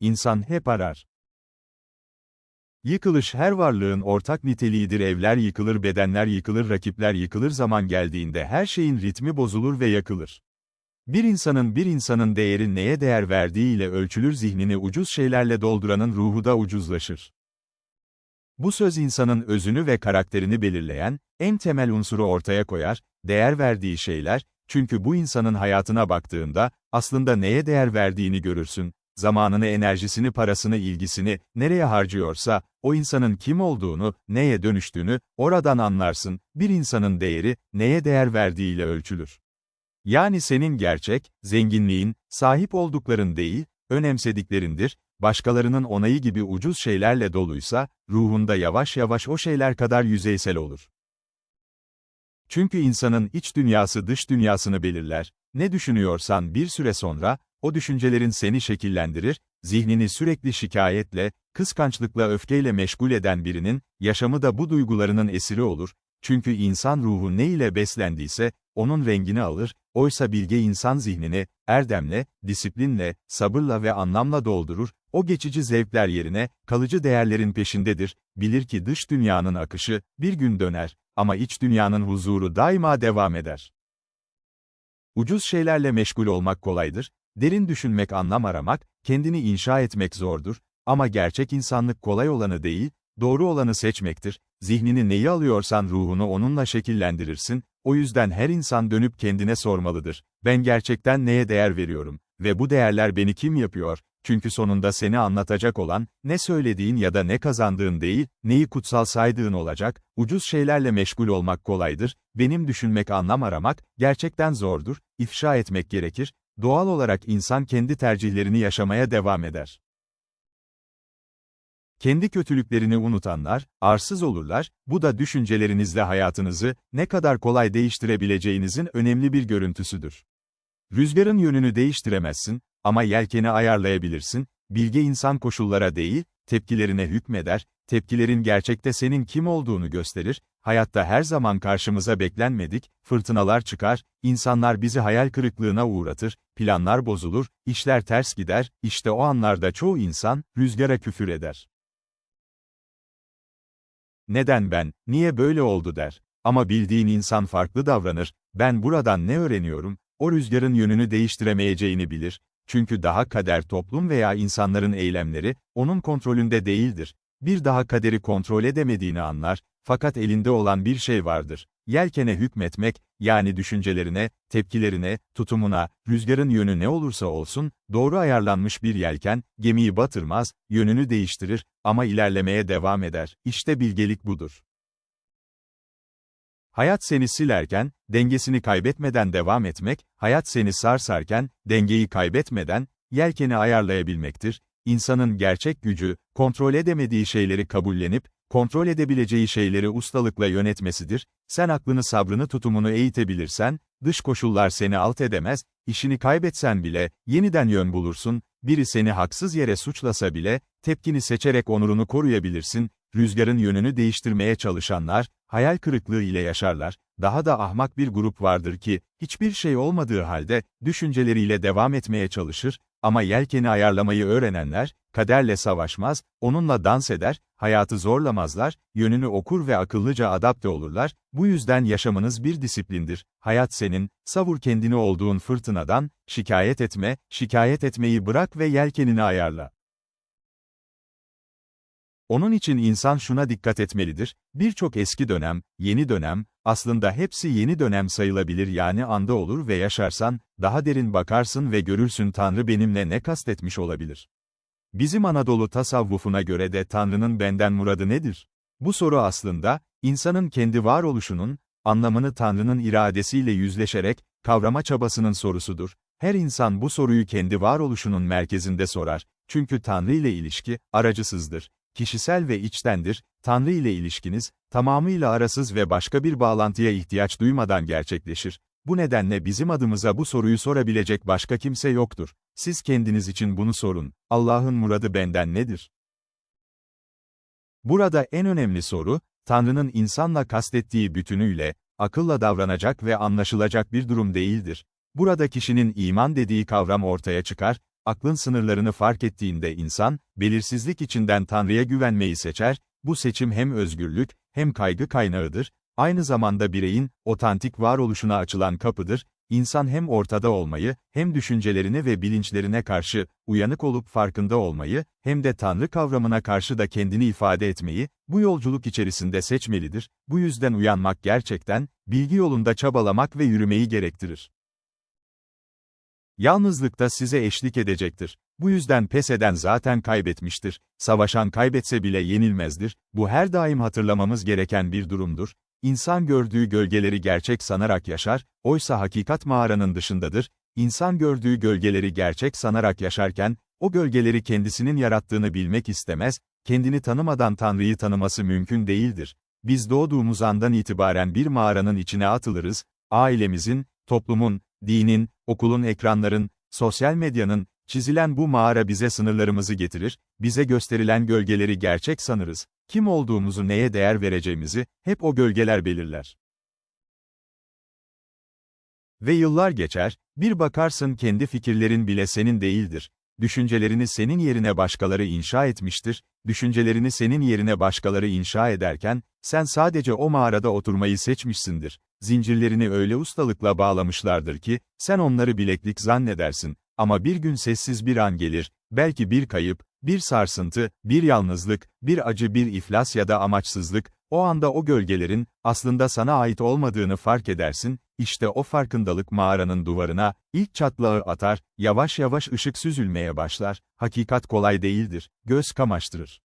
insan hep arar. Yıkılış her varlığın ortak niteliğidir evler yıkılır bedenler yıkılır rakipler yıkılır zaman geldiğinde her şeyin ritmi bozulur ve yakılır. Bir insanın bir insanın değeri neye değer verdiğiyle ölçülür zihnini ucuz şeylerle dolduranın ruhu da ucuzlaşır. Bu söz insanın özünü ve karakterini belirleyen, en temel unsuru ortaya koyar, değer verdiği şeyler, çünkü bu insanın hayatına baktığında, aslında neye değer verdiğini görürsün, zamanını enerjisini parasını ilgisini, nereye harcıyorsa, o insanın kim olduğunu, neye dönüştüğünü, oradan anlarsın, bir insanın değeri, neye değer verdiğiyle ölçülür. Yani senin gerçek, zenginliğin, sahip oldukların değil, önemsediklerindir, başkalarının onayı gibi ucuz şeylerle doluysa, ruhunda yavaş yavaş o şeyler kadar yüzeysel olur. Çünkü insanın iç dünyası dış dünyasını belirler, ne düşünüyorsan bir süre sonra, o düşüncelerin seni şekillendirir, zihnini sürekli şikayetle, kıskançlıkla öfkeyle meşgul eden birinin, yaşamı da bu duygularının esiri olur, çünkü insan ruhu ne ile beslendiyse, onun rengini alır, oysa bilge insan zihnini, erdemle, disiplinle, sabırla ve anlamla doldurur, o geçici zevkler yerine, kalıcı değerlerin peşindedir, bilir ki dış dünyanın akışı, bir gün döner, ama iç dünyanın huzuru daima devam eder. Ucuz şeylerle meşgul olmak kolaydır, derin düşünmek anlam aramak, kendini inşa etmek zordur, ama gerçek insanlık kolay olanı değil, doğru olanı seçmektir, zihnini neyi alıyorsan ruhunu onunla şekillendirirsin, o yüzden her insan dönüp kendine sormalıdır, ben gerçekten neye değer veriyorum ve bu değerler beni kim yapıyor, çünkü sonunda seni anlatacak olan, ne söylediğin ya da ne kazandığın değil, neyi kutsal saydığın olacak, ucuz şeylerle meşgul olmak kolaydır, benim düşünmek anlam aramak, gerçekten zordur, ifşa etmek gerekir, doğal olarak insan kendi tercihlerini yaşamaya devam eder. Kendi kötülüklerini unutanlar, arsız olurlar, bu da düşüncelerinizle hayatınızı, ne kadar kolay değiştirebileceğinizin önemli bir görüntüsüdür. Rüzgarın yönünü değiştiremezsin, ama yelkeni ayarlayabilirsin, bilge insan koşullara değil, tepkilerine hükmeder, tepkilerin gerçekte senin kim olduğunu gösterir, hayatta her zaman karşımıza beklenmedik, fırtınalar çıkar, insanlar bizi hayal kırıklığına uğratır, planlar bozulur, işler ters gider, işte o anlarda çoğu insan, rüzgara küfür eder. Neden ben, niye böyle oldu der. Ama bildiğin insan farklı davranır, ben buradan ne öğreniyorum, o rüzgarın yönünü değiştiremeyeceğini bilir, çünkü daha kader toplum veya insanların eylemleri, onun kontrolünde değildir. Bir daha kaderi kontrol edemediğini anlar, fakat elinde olan bir şey vardır. Yelkene hükmetmek, yani düşüncelerine, tepkilerine, tutumuna, rüzgarın yönü ne olursa olsun, doğru ayarlanmış bir yelken, gemiyi batırmaz, yönünü değiştirir, ama ilerlemeye devam eder. İşte bilgelik budur. Hayat seni silerken, dengesini kaybetmeden devam etmek, hayat seni sarsarken, dengeyi kaybetmeden, yelkeni ayarlayabilmektir. İnsanın gerçek gücü, kontrol edemediği şeyleri kabullenip, kontrol edebileceği şeyleri ustalıkla yönetmesidir. Sen aklını sabrını tutumunu eğitebilirsen, dış koşullar seni alt edemez, işini kaybetsen bile, yeniden yön bulursun, biri seni haksız yere suçlasa bile, tepkini seçerek onurunu koruyabilirsin, rüzgarın yönünü değiştirmeye çalışanlar, hayal kırıklığı ile yaşarlar, daha da ahmak bir grup vardır ki, hiçbir şey olmadığı halde, düşünceleriyle devam etmeye çalışır, ama yelkeni ayarlamayı öğrenenler, kaderle savaşmaz, onunla dans eder, hayatı zorlamazlar, yönünü okur ve akıllıca adapte olurlar, bu yüzden yaşamınız bir disiplindir, hayat senin, savur kendini olduğun fırtınadan, şikayet etme, şikayet etmeyi bırak ve yelkenini ayarla. Onun için insan şuna dikkat etmelidir, birçok eski dönem, yeni dönem, aslında hepsi yeni dönem sayılabilir yani anda olur ve yaşarsan, daha derin bakarsın ve görürsün Tanrı benimle ne kastetmiş olabilir. Bizim Anadolu tasavvufuna göre de Tanrı'nın benden muradı nedir? Bu soru aslında, insanın kendi varoluşunun, anlamını Tanrı'nın iradesiyle yüzleşerek, kavrama çabasının sorusudur. Her insan bu soruyu kendi varoluşunun merkezinde sorar, çünkü Tanrı ile ilişki, aracısızdır kişisel ve içtendir, Tanrı ile ilişkiniz, tamamıyla arasız ve başka bir bağlantıya ihtiyaç duymadan gerçekleşir. Bu nedenle bizim adımıza bu soruyu sorabilecek başka kimse yoktur. Siz kendiniz için bunu sorun. Allah'ın muradı benden nedir? Burada en önemli soru, Tanrı'nın insanla kastettiği bütünüyle, akılla davranacak ve anlaşılacak bir durum değildir. Burada kişinin iman dediği kavram ortaya çıkar, aklın sınırlarını fark ettiğinde insan, belirsizlik içinden Tanrı'ya güvenmeyi seçer, bu seçim hem özgürlük, hem kaygı kaynağıdır, aynı zamanda bireyin, otantik varoluşuna açılan kapıdır, İnsan hem ortada olmayı, hem düşüncelerine ve bilinçlerine karşı, uyanık olup farkında olmayı, hem de Tanrı kavramına karşı da kendini ifade etmeyi, bu yolculuk içerisinde seçmelidir, bu yüzden uyanmak gerçekten, bilgi yolunda çabalamak ve yürümeyi gerektirir. Yalnızlıkta size eşlik edecektir. Bu yüzden pes eden zaten kaybetmiştir. Savaşan kaybetse bile yenilmezdir. Bu her daim hatırlamamız gereken bir durumdur. İnsan gördüğü gölgeleri gerçek sanarak yaşar, oysa hakikat mağaranın dışındadır. İnsan gördüğü gölgeleri gerçek sanarak yaşarken, o gölgeleri kendisinin yarattığını bilmek istemez, kendini tanımadan Tanrı'yı tanıması mümkün değildir. Biz doğduğumuz andan itibaren bir mağaranın içine atılırız, ailemizin, toplumun, dinin, okulun ekranların, sosyal medyanın, çizilen bu mağara bize sınırlarımızı getirir, bize gösterilen gölgeleri gerçek sanırız, kim olduğumuzu neye değer vereceğimizi, hep o gölgeler belirler. Ve yıllar geçer, bir bakarsın kendi fikirlerin bile senin değildir. Düşüncelerini senin yerine başkaları inşa etmiştir, düşüncelerini senin yerine başkaları inşa ederken, sen sadece o mağarada oturmayı seçmişsindir. Zincirlerini öyle ustalıkla bağlamışlardır ki, sen onları bileklik zannedersin, ama bir gün sessiz bir an gelir, belki bir kayıp, bir sarsıntı, bir yalnızlık, bir acı bir iflas ya da amaçsızlık, o anda o gölgelerin, aslında sana ait olmadığını fark edersin, işte o farkındalık mağaranın duvarına, ilk çatlağı atar, yavaş yavaş ışık süzülmeye başlar, hakikat kolay değildir, göz kamaştırır.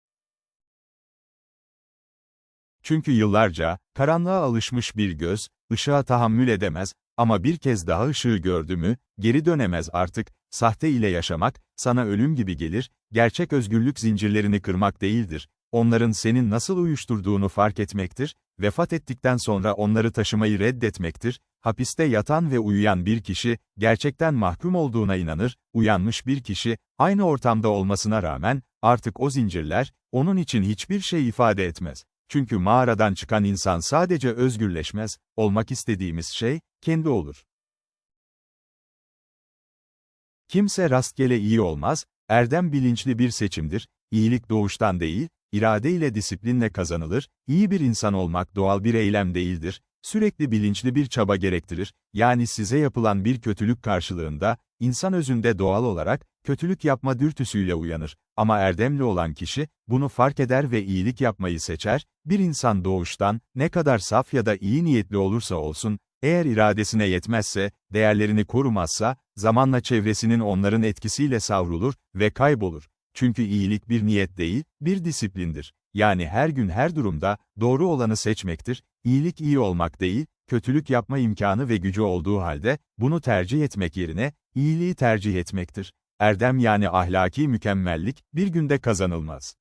Çünkü yıllarca, karanlığa alışmış bir göz, ışığa tahammül edemez, ama bir kez daha ışığı gördü mü, geri dönemez artık, sahte ile yaşamak, sana ölüm gibi gelir, gerçek özgürlük zincirlerini kırmak değildir, onların senin nasıl uyuşturduğunu fark etmektir, vefat ettikten sonra onları taşımayı reddetmektir, hapiste yatan ve uyuyan bir kişi, gerçekten mahkum olduğuna inanır, uyanmış bir kişi, aynı ortamda olmasına rağmen, artık o zincirler, onun için hiçbir şey ifade etmez. Çünkü mağaradan çıkan insan sadece özgürleşmez, olmak istediğimiz şey, kendi olur. Kimse rastgele iyi olmaz, erdem bilinçli bir seçimdir, iyilik doğuştan değil, irade ile disiplinle kazanılır, iyi bir insan olmak doğal bir eylem değildir, sürekli bilinçli bir çaba gerektirir, yani size yapılan bir kötülük karşılığında, insan özünde doğal olarak, kötülük yapma dürtüsüyle uyanır, ama erdemli olan kişi, bunu fark eder ve iyilik yapmayı seçer, bir insan doğuştan, ne kadar saf ya da iyi niyetli olursa olsun, eğer iradesine yetmezse, değerlerini korumazsa, zamanla çevresinin onların etkisiyle savrulur ve kaybolur. Çünkü iyilik bir niyet değil, bir disiplindir. Yani her gün her durumda, doğru olanı seçmektir, iyilik iyi olmak değil, kötülük yapma imkanı ve gücü olduğu halde, bunu tercih etmek yerine, iyiliği tercih etmektir. Erdem yani ahlaki mükemmellik, bir günde kazanılmaz.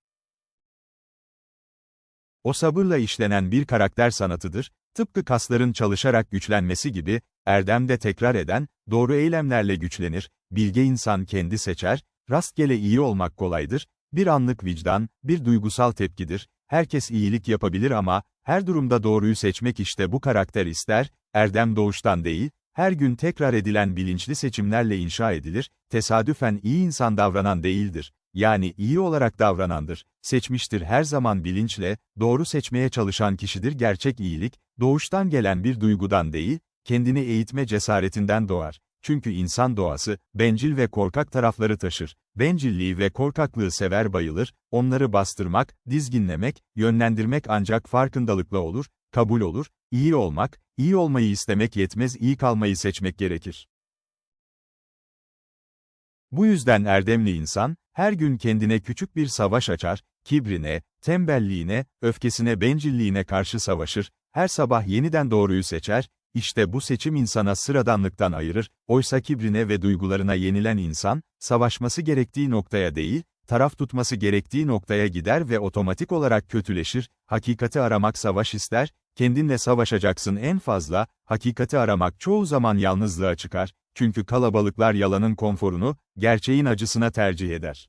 O sabırla işlenen bir karakter sanatıdır, tıpkı kasların çalışarak güçlenmesi gibi, erdem de tekrar eden, doğru eylemlerle güçlenir, bilge insan kendi seçer, rastgele iyi olmak kolaydır, bir anlık vicdan, bir duygusal tepkidir, herkes iyilik yapabilir ama, her durumda doğruyu seçmek işte bu karakter ister, erdem doğuştan değil, her gün tekrar edilen bilinçli seçimlerle inşa edilir, tesadüfen iyi insan davranan değildir, yani iyi olarak davranandır, seçmiştir her zaman bilinçle, doğru seçmeye çalışan kişidir gerçek iyilik, doğuştan gelen bir duygudan değil, kendini eğitme cesaretinden doğar. Çünkü insan doğası, bencil ve korkak tarafları taşır. Bencilliği ve korkaklığı sever bayılır, onları bastırmak, dizginlemek, yönlendirmek ancak farkındalıkla olur, kabul olur, iyi olmak, iyi olmayı istemek yetmez iyi kalmayı seçmek gerekir. Bu yüzden erdemli insan, her gün kendine küçük bir savaş açar, kibrine, tembelliğine, öfkesine bencilliğine karşı savaşır, her sabah yeniden doğruyu seçer, işte bu seçim insana sıradanlıktan ayırır, oysa kibrine ve duygularına yenilen insan, savaşması gerektiği noktaya değil, taraf tutması gerektiği noktaya gider ve otomatik olarak kötüleşir, hakikati aramak savaş ister, kendinle savaşacaksın en fazla, hakikati aramak çoğu zaman yalnızlığa çıkar, çünkü kalabalıklar yalanın konforunu, gerçeğin acısına tercih eder.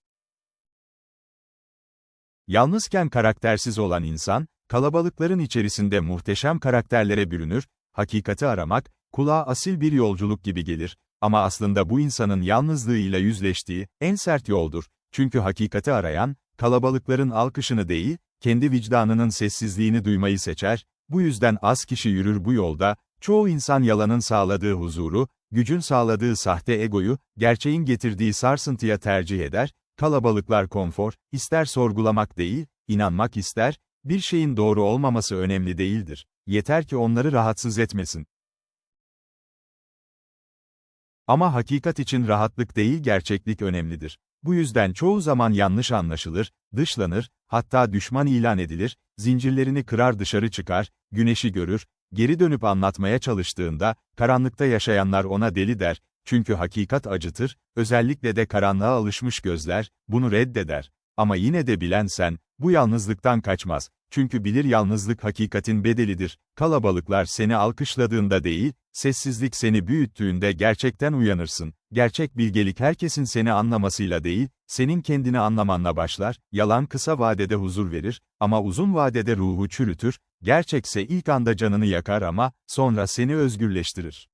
Yalnızken karaktersiz olan insan, kalabalıkların içerisinde muhteşem karakterlere bürünür, hakikati aramak, kulağa asil bir yolculuk gibi gelir, ama aslında bu insanın yalnızlığıyla yüzleştiği, en sert yoldur. Çünkü hakikati arayan, kalabalıkların alkışını değil, kendi vicdanının sessizliğini duymayı seçer, bu yüzden az kişi yürür bu yolda, çoğu insan yalanın sağladığı huzuru, gücün sağladığı sahte egoyu, gerçeğin getirdiği sarsıntıya tercih eder, kalabalıklar konfor, ister sorgulamak değil, inanmak ister, bir şeyin doğru olmaması önemli değildir, yeter ki onları rahatsız etmesin. Ama hakikat için rahatlık değil gerçeklik önemlidir. Bu yüzden çoğu zaman yanlış anlaşılır, dışlanır, hatta düşman ilan edilir, zincirlerini kırar dışarı çıkar, güneşi görür, geri dönüp anlatmaya çalıştığında, karanlıkta yaşayanlar ona deli der, çünkü hakikat acıtır, özellikle de karanlığa alışmış gözler, bunu reddeder. Ama yine de bilen sen, bu yalnızlıktan kaçmaz. Çünkü bilir yalnızlık hakikatin bedelidir. Kalabalıklar seni alkışladığında değil, sessizlik seni büyüttüğünde gerçekten uyanırsın. Gerçek bilgelik herkesin seni anlamasıyla değil, senin kendini anlamanla başlar, yalan kısa vadede huzur verir, ama uzun vadede ruhu çürütür, gerçekse ilk anda canını yakar ama, sonra seni özgürleştirir.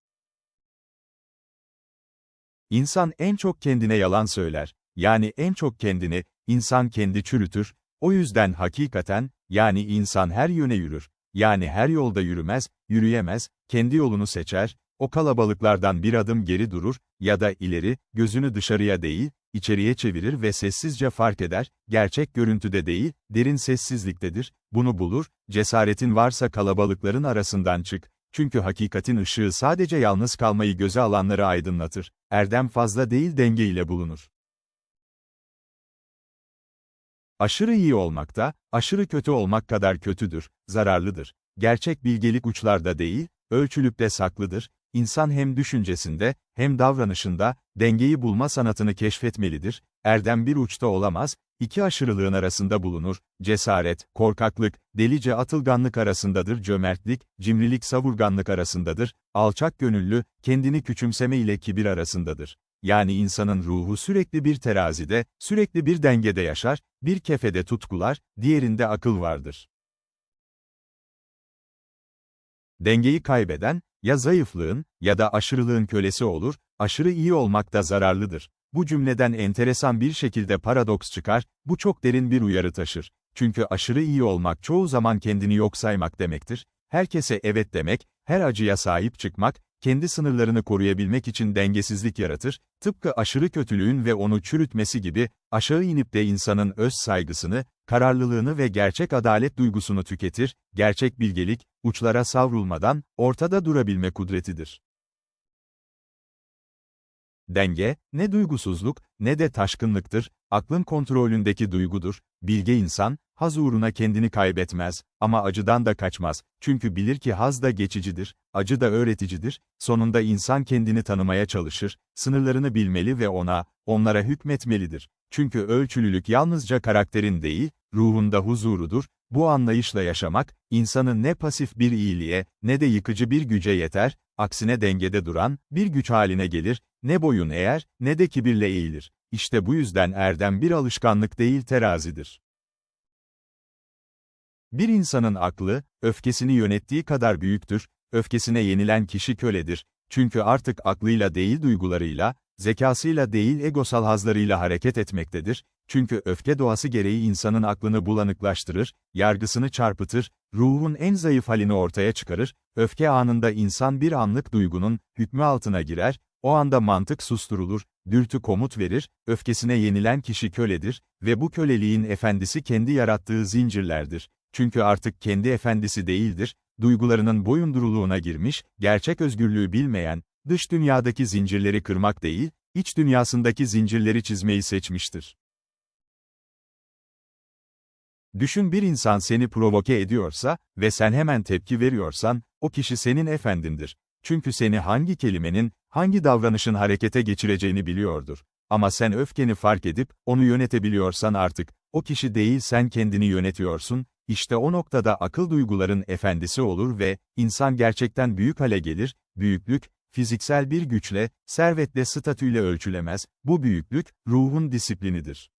İnsan en çok kendine yalan söyler, yani en çok kendini, insan kendi çürütür, o yüzden hakikaten, yani insan her yöne yürür, yani her yolda yürümez, yürüyemez, kendi yolunu seçer, o kalabalıklardan bir adım geri durur, ya da ileri, gözünü dışarıya değil, içeriye çevirir ve sessizce fark eder, gerçek görüntüde değil, derin sessizliktedir, bunu bulur, cesaretin varsa kalabalıkların arasından çık, çünkü hakikatin ışığı sadece yalnız kalmayı göze alanları aydınlatır, erdem fazla değil denge ile bulunur. Aşırı iyi olmak da, aşırı kötü olmak kadar kötüdür, zararlıdır. Gerçek bilgelik uçlarda değil, ölçülükte saklıdır. İnsan hem düşüncesinde, hem davranışında, dengeyi bulma sanatını keşfetmelidir. Erdem bir uçta olamaz, iki aşırılığın arasında bulunur. Cesaret, korkaklık, delice atılganlık arasındadır. Cömertlik, cimrilik savurganlık arasındadır. Alçak gönüllü, kendini küçümseme ile kibir arasındadır. Yani insanın ruhu sürekli bir terazide, sürekli bir dengede yaşar, bir kefede tutkular, diğerinde akıl vardır. Dengeyi kaybeden, ya zayıflığın, ya da aşırılığın kölesi olur, aşırı iyi olmak da zararlıdır. Bu cümleden enteresan bir şekilde paradoks çıkar, bu çok derin bir uyarı taşır. Çünkü aşırı iyi olmak çoğu zaman kendini yok saymak demektir. Herkese evet demek, her acıya sahip çıkmak, kendi sınırlarını koruyabilmek için dengesizlik yaratır, tıpkı aşırı kötülüğün ve onu çürütmesi gibi, aşağı inip de insanın öz saygısını, kararlılığını ve gerçek adalet duygusunu tüketir, gerçek bilgelik, uçlara savrulmadan, ortada durabilme kudretidir. Denge, ne duygusuzluk, ne de taşkınlıktır, aklın kontrolündeki duygudur, bilge insan, haz uğruna kendini kaybetmez, ama acıdan da kaçmaz, çünkü bilir ki haz da geçicidir, acı da öğreticidir, sonunda insan kendini tanımaya çalışır, sınırlarını bilmeli ve ona, onlara hükmetmelidir. Çünkü ölçülülük yalnızca karakterin değil, ruhunda huzurudur, bu anlayışla yaşamak, insanın ne pasif bir iyiliğe, ne de yıkıcı bir güce yeter, aksine dengede duran, bir güç haline gelir, ne boyun eğer, ne de kibirle eğilir. İşte bu yüzden erdem bir alışkanlık değil terazidir. Bir insanın aklı, öfkesini yönettiği kadar büyüktür, öfkesine yenilen kişi köledir, çünkü artık aklıyla değil duygularıyla, zekasıyla değil egosal hazlarıyla hareket etmektedir, çünkü öfke doğası gereği insanın aklını bulanıklaştırır, yargısını çarpıtır, ruhun en zayıf halini ortaya çıkarır, öfke anında insan bir anlık duygunun, hükmü altına girer, o anda mantık susturulur, dürtü komut verir, öfkesine yenilen kişi köledir ve bu köleliğin efendisi kendi yarattığı zincirlerdir. Çünkü artık kendi efendisi değildir, duygularının boyunduruluğuna girmiş, gerçek özgürlüğü bilmeyen, dış dünyadaki zincirleri kırmak değil, iç dünyasındaki zincirleri çizmeyi seçmiştir. Düşün bir insan seni provoke ediyorsa ve sen hemen tepki veriyorsan, o kişi senin efendindir. Çünkü seni hangi kelimenin, hangi davranışın harekete geçireceğini biliyordur. Ama sen öfkeni fark edip, onu yönetebiliyorsan artık, o kişi değil sen kendini yönetiyorsun, işte o noktada akıl duyguların efendisi olur ve, insan gerçekten büyük hale gelir, büyüklük, fiziksel bir güçle, servetle statüyle ölçülemez, bu büyüklük, ruhun disiplinidir.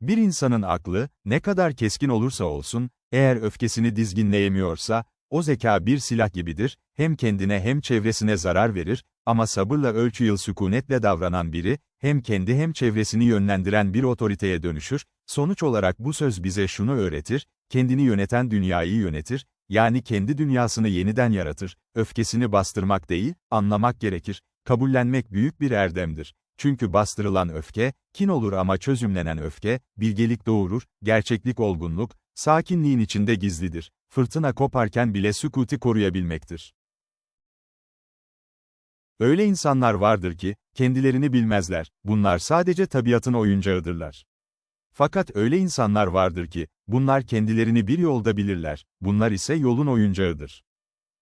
Bir insanın aklı, ne kadar keskin olursa olsun, eğer öfkesini dizginleyemiyorsa, O zeka bir silah gibidir, hem kendine hem çevresine zarar verir, ama sabırla ölçü yıl sükunetle davranan biri, hem kendi hem çevresini yönlendiren bir otoriteye dönüşür, sonuç olarak bu söz bize şunu öğretir, kendini yöneten dünyayı yönetir, yani kendi dünyasını yeniden yaratır, öfkesini bastırmak değil, anlamak gerekir, kabullenmek büyük bir erdemdir. Çünkü bastırılan öfke, kin olur ama çözümlenen öfke, bilgelik doğurur, gerçeklik olgunluk, sakinliğin içinde gizlidir. Fırtına koparken bile sükuti koruyabilmektir. Öyle insanlar vardır ki, kendilerini bilmezler, bunlar sadece tabiatın oyuncağıdırlar. Fakat öyle insanlar vardır ki, bunlar kendilerini bir yolda bilirler, bunlar ise yolun oyuncağıdır.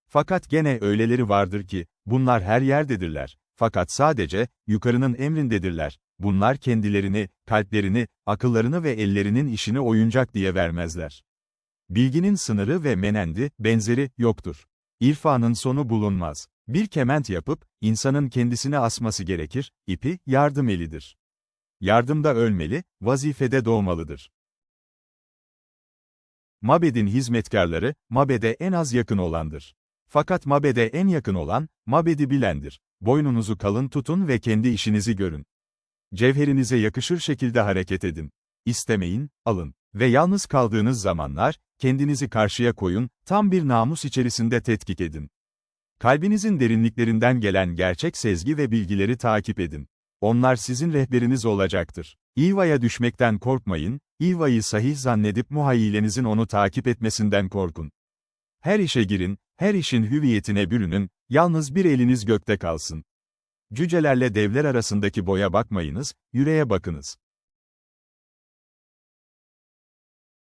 Fakat gene öyleleri vardır ki, bunlar her yerdedirler, fakat sadece, yukarının emrindedirler, bunlar kendilerini, kalplerini, akıllarını ve ellerinin işini oyuncak diye vermezler. Bilginin sınırı ve menendi, benzeri, yoktur. İrfanın sonu bulunmaz. Bir kement yapıp, insanın kendisine asması gerekir, ipi, yardım elidir. Yardımda ölmeli, vazifede doğmalıdır. Mabedin hizmetkarları, mabede en az yakın olandır. Fakat mabede en yakın olan, mabedi bilendir. Boynunuzu kalın tutun ve kendi işinizi görün. Cevherinize yakışır şekilde hareket edin. İstemeyin, alın. Ve yalnız kaldığınız zamanlar, kendinizi karşıya koyun, tam bir namus içerisinde tetkik edin. Kalbinizin derinliklerinden gelen gerçek sezgi ve bilgileri takip edin. Onlar sizin rehberiniz olacaktır. İvaya düşmekten korkmayın, İvayı sahih zannedip muhayyilenizin onu takip etmesinden korkun. Her işe girin, her işin hüviyetine bürünün, yalnız bir eliniz gökte kalsın. Cücelerle devler arasındaki boya bakmayınız, yüreğe bakınız.